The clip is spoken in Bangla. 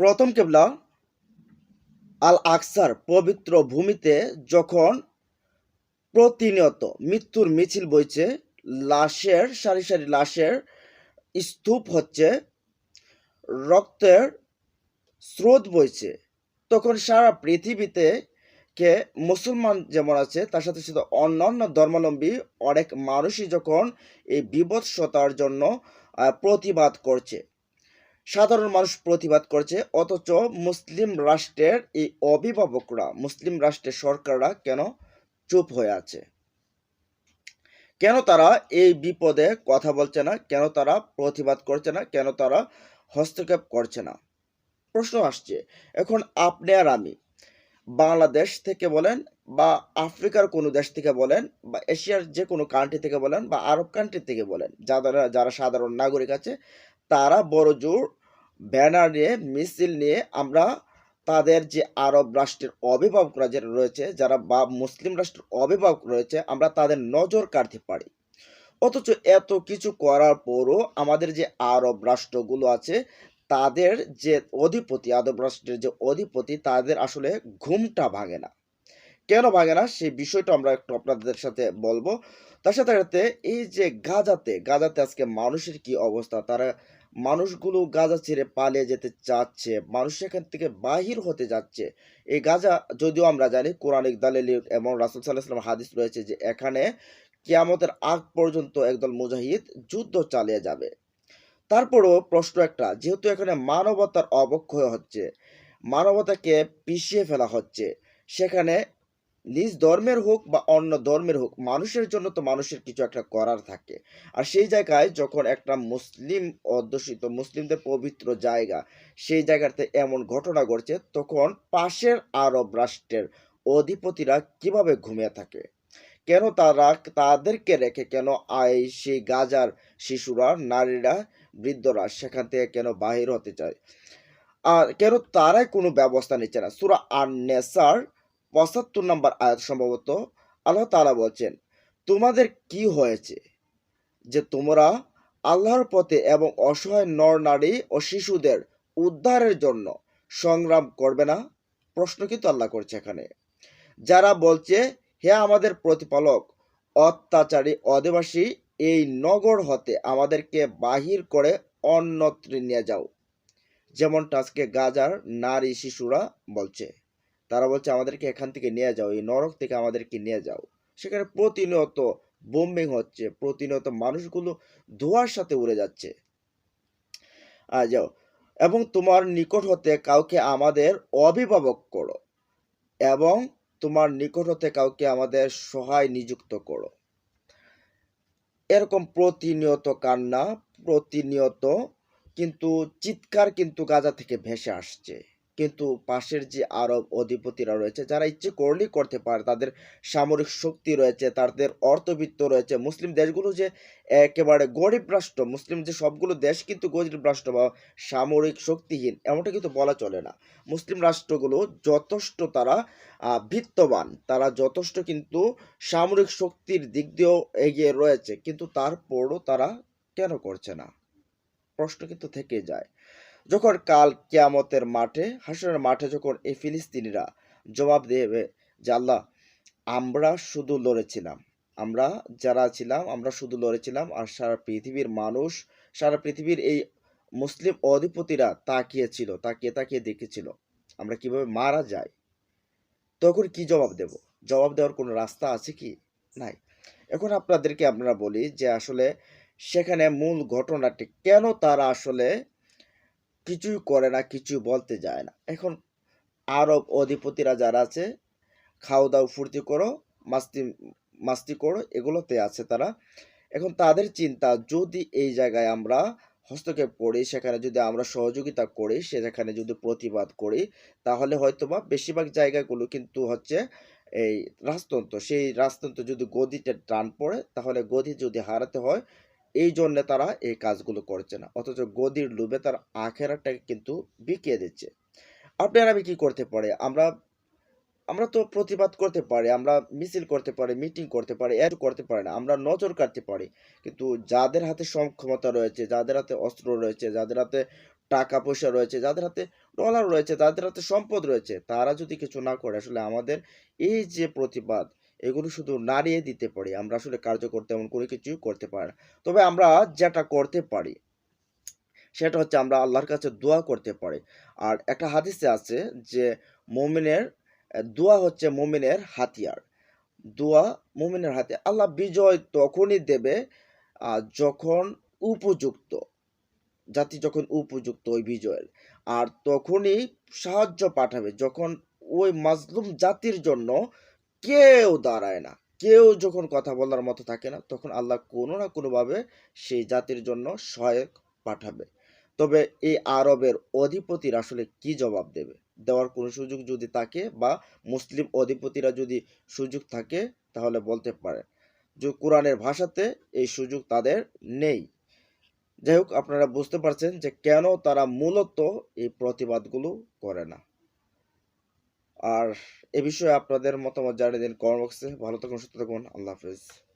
প্রথম কেবলা আল আকসার পবিত্র ভূমিতে যখন প্রতিনিয়ত মৃত্যুর মিছিল বইছে, লাশের, সারি সারি লাশের স্তূপ হচ্ছে, রক্তের স্রোত বইছে, তখন সারা পৃথিবীতে কে মুসলমান যেমন আছে, তার সাথে সাথে অন্যান্য ধর্মাবলম্বী অনেক মানুষই যখন এই বিভৎসতার জন্য প্রতিবাদ করছে। সাধারণ মানুষ প্রতিবাদ করছে, অথচ মুসলিম রাষ্ট্রের এই অভিভাবকরা, মুসলিম রাষ্ট্রের সরকাররা কেন চুপ হয়ে আছে? কেন তারা এই বিপদে কথা বলছে না? কেন তারা প্রতিবাদ করছে না? কেন তারা হস্তক্ষেপ করছে না? প্রশ্ন আসছে, এখন আপনি আর আমি বাংলাদেশ থেকে বলেন বা আফ্রিকার কোনো দেশ থেকে বলেন বা এশিয়ার যে কোনো কান্ট্রি থেকে বলেন বা আরব কান্ট্রি থেকে বলেন, যারা যারা সাধারণ নাগরিক আছে তারা বড় জোর ব্যানার নিয়ে, মিছিল নিয়ে আমরা তাদের যে আরব রাষ্ট্রের অভিভাবকরা যারা রয়েছে, যারা বা মুসলিম রাষ্ট্রের অভিভাবক রয়েছে, আমরা তাদের নজর কাটতে পারি। অথচ এত কিছু করার পরও আমাদের যে আরব রাষ্ট্রগুলো আছে, তাদের যে অধিপতি, আরব রাষ্ট্রের যে অধিপতি, তাদের আসলে ঘুমটা ভাঙে না। কেন ভাঙে না? সেই বিষয়টা আমরা একটু আপনাদের সাথে বলব। তার সাথে সাথে এই যে গাজাতে গাজাতে আজকে মানুষের কি অবস্থা? তারা মানুষগুলো গাজা ছেড়ে পালিয়ে যেতে চাচ্ছে, মানুষ সেখান থেকে বাহির হতে যাচ্ছে। এই গাজা, যদিও আমরা জানি কোরআনিক দালিল এবং রাসুল সাল্লাহ হাদিস রয়েছে যে এখানে কিয়ামতের আগ পর্যন্ত একদল মুজাহিদ যুদ্ধ চালিয়ে যাবে। তারপরও প্রশ্ন একটা, যেহেতু এখানে মানবতার অবক্ষয় হচ্ছে, মানবতাকে পিছিয়ে ফেলা হচ্ছে, সেখানে নিজ ধর্মের হোক বা অন্য ধর্মের হোক, মানুষের জন্য তো মানুষের কিছু একটা করার থাকে। আর সেই জায়গায় যখন একটা মুসলিম অধ্যুষিত, মুসলিমদের পবিত্র জায়গা, সেই জায়গাতে এমন ঘটনা ঘটছে, তখন পাশের আরব রাষ্ট্রের অধিপতিরা কীভাবে ঘুমিয়ে থাকে? কেন তারা তাদেরকে রেখে কেন আই সেই গাজার শিশুরা, নারীরা, বৃদ্ধরা সেখান থেকে কেন বাহির হতে চায়? আর কেন তারাই কোনো ব্যবস্থা নিচ্ছে না? সুরা আর নেসার পঁচাত্তর নম্বর আয়াত সম্ভবত আল্লাহ তাআলা বলছেন, তোমাদের কি হয়েছে যে তোমরা আল্লাহর পথে এবং অসহায় নর নারী ও শিশুদের উদ্ধারের জন্য সংগ্রাম করবে না? প্রশ্ন কিন্তু আল্লাহ করছে এখানে। যারা বলছে, হে আমাদের প্রতিপালক, অত্যাচারী, অধিবাসী, এই নগর হতে আমাদেরকে বাহির করে অন্যত্র নিয়ে যাও। যেমনটা আজকে গাজার নারী শিশুরা বলছে। তারা বলছে, আমাদেরকে এখান থেকে নিয়ে যাও, এই নরক থেকে আমাদেরকে নিয়ে যাও। সেখানে প্রতিনিয়ত বোম্বিং হচ্ছে, প্রতিনিয়ত মানুষগুলো ধোঁয়ার সাথে উড়ে যাচ্ছে। যাও, এবং তোমার নিকট হতে কাউকে আমাদের অভিভাবক করো, এবং তোমার নিকট হতে কাউকে আমাদের সহায় নিযুক্ত করো। এরকম প্রতিনিয়ত কান্না, প্রতিনিয়ত কিন্তু চিৎকার কিন্তু গাজা থেকে ভেসে আসছে। কিন্তু পাশের যে আরব অধিপতিরা রয়েছে যারা ইচ্ছে করলেই করতে পারে তাদের সামরিক শক্তি রয়েছে তাদের অর্থবিত্ত রয়েছে। মুসলিম দেশগুলো যে একেবারে গরিব রাষ্ট্র মুসলিম যে সবগুলো দেশ কিন্তু গরিব রাষ্ট্র বা সামরিক শক্তিহীন এমনটা কিন্তু বলা চলে না। মুসলিম রাষ্ট্রগুলো যথেষ্ট তারা আহ, বিত্তবান তারা যথেষ্ট কিন্তু সামরিক শক্তির দিক দিয়েও এগিয়ে রয়েছে কিন্তু তারপরও তারা কেন করছে না? প্রশ্ন কিন্তু থেকে যায়। যখন কাল কেয়ামতের মাঠে, হাসরের মাঠে যখন এই ফিলিস্তিনিরা জবাব দেবে যে, আল্লাহ, আমরা শুধু লড়েছিলাম। আমরা যারা ছিলাম, আমরা শুধু লড়েছিলাম আর সারা পৃথিবীর মানুষ, সারা পৃথিবীর এই মুসলিম অধিপতিরা তাকিয়েছিল, তাকিয়ে তাকিয়ে দেখেছিল, আমরা কীভাবে মারা যাই। তখন কি জবাব দেব? জবাব দেওয়ার কোনো রাস্তা আছে কি? নাই। এখন আপনাদেরকে আমরা বলি যে, আসলে সেখানে মূল ঘটনাটি কেন তারা আসলে কিছুই করে না, কিছুই বলতে যায় না। এখন আরব অধিপতিরা যারা আছে, খাও দাও, ফুর্তি করো, মাস্তি মাস্তি করো, এগুলোতে আছে তারা। এখন তাদের চিন্তা, যদি এই জায়গায় আমরা হস্তক্ষেপ করি, সেখানে যদি আমরা সহযোগিতা করি, সেখানে যদি প্রতিবাদ করি, তাহলে হয়তো বা বেশিরভাগ জায়গাগুলো কিন্তু হচ্ছে এই রাজতন্ত্র। সেই রাজতন্ত্র যদি গদিতে টান পড়ে, তাহলে গদি যদি হারাতে হয় এই জন্য তারা এই কাজগুলো করছে না। অথচ গদির লোভে তার আখেরাটাকে কিন্তু বিকিয়ে দিচ্ছে। আপনার কি করতে পারি? আমরা আমরা তো প্রতিবাদ করতে পারি, আমরা মিছিল করতে পারি, মিটিং করতে পারি, এর করতে পারি না, আমরা নজর কাটতে পারি। কিন্তু যাদের হাতে সক্ষমতা রয়েছে, যাদের হাতে অস্ত্র রয়েছে, যাদের হাতে টাকা পয়সা রয়েছে, যাদের হাতে ডলার রয়েছে, যাদের হাতে সম্পদ রয়েছে, তারা যদি কিছু না করে, আসলে আমাদের এই যে প্রতিবাদ এগুলো শুধু নাড়িয়ে দিতে পারি। আমরা আসলে কার্যকর তেমন কোনো কিছুই করতে পারি না। তবে আমরা যেটা করতে পারি, সেটা হচ্ছে আমরা আল্লাহর কাছে দোয়া করতে পারি। আর একটা হাদিসে আছে যে মুমিনের, দোয়া হচ্ছে মুমিনের হাতিয়ার। দোয়া মুমিনের হাতে, আল্লাহ বিজয় তখনই দেবে যখন উপযুক্ত, জাতি যখন উপযুক্ত ওই বিজয়ের। আর তখনই সাহায্য পাঠাবে, যখন ওই মাজলুম জাতির জন্য কেউ দাঁড়ায় না। কেউ যখন কথা বলার মতো থাকে না, তখন আল্লাহ কোনো না কোনোভাবে সেই জাতির জন্য সহায়ক পাঠাবে। তবে এই আরবের অধিপতিরা আসলে কি জবাব দেবে? দেওয়ার কোনো সুযোগ যদি থাকে বা মুসলিম অধিপতিরা যদি সুযোগ থাকে, তাহলে বলতে পারে যে কোরআনের ভাষাতে এই সুযোগ তাদের নেই। যাই হোক, আপনারা বুঝতে পারছেন যে কেন তারা মূলত এই প্রতিবাদগুলো করে না। আর এ বিষয়ে আপনাদের মতামত জানিয়ে দিন কমেন্ট বক্সে। ভালো থাকুন, সুস্থ থাকুন। আল্লাহ হাফেজ।